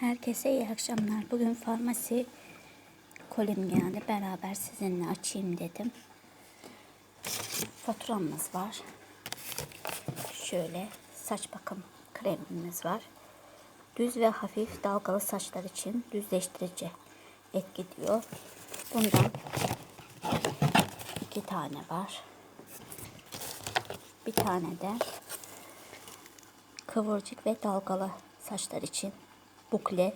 Herkese iyi akşamlar. Bugün farmasi kolim geldi. Beraber sizinle açayım dedim. Faturamız var. Şöyle saç bakım kremimiz var. Düz ve hafif dalgalı saçlar için düzleştirici etki diyor. Bundan iki tane var. Bir tane de kıvırcık ve dalgalı saçlar için bukle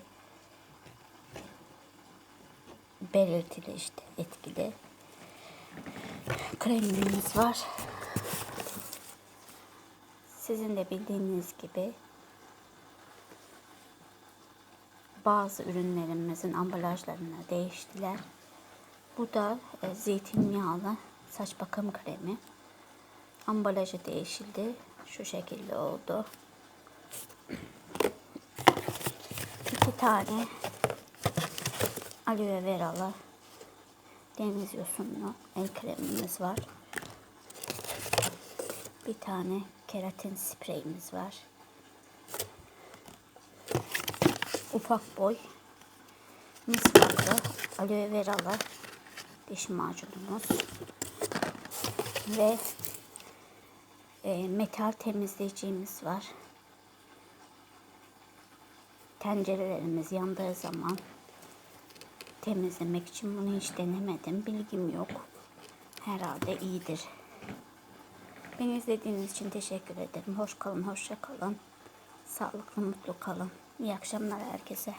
belirtili işte etkili kremimiz var. Sizin de bildiğiniz gibi bazı ürünlerimizin ambalajlarını değiştiler. Bu da e, zeytinyağlı saç bakım kremi. Ambalajı değişildi. Şu şekilde oldu. Tane aloe veralı deniz yosunlu el kremimiz var. Bir tane keratin spreyimiz var. Ufak boy mısraklı aloe veralı diş macunumuz ve e, metal temizleyicimiz var. Tencerelerimiz yandığı zaman temizlemek için bunu hiç denemedim. Bilgim yok. Herhalde iyidir. Beni izlediğiniz için teşekkür ederim. Hoş kalın, hoşça kalın. Sağlıklı, mutlu kalın. İyi akşamlar herkese.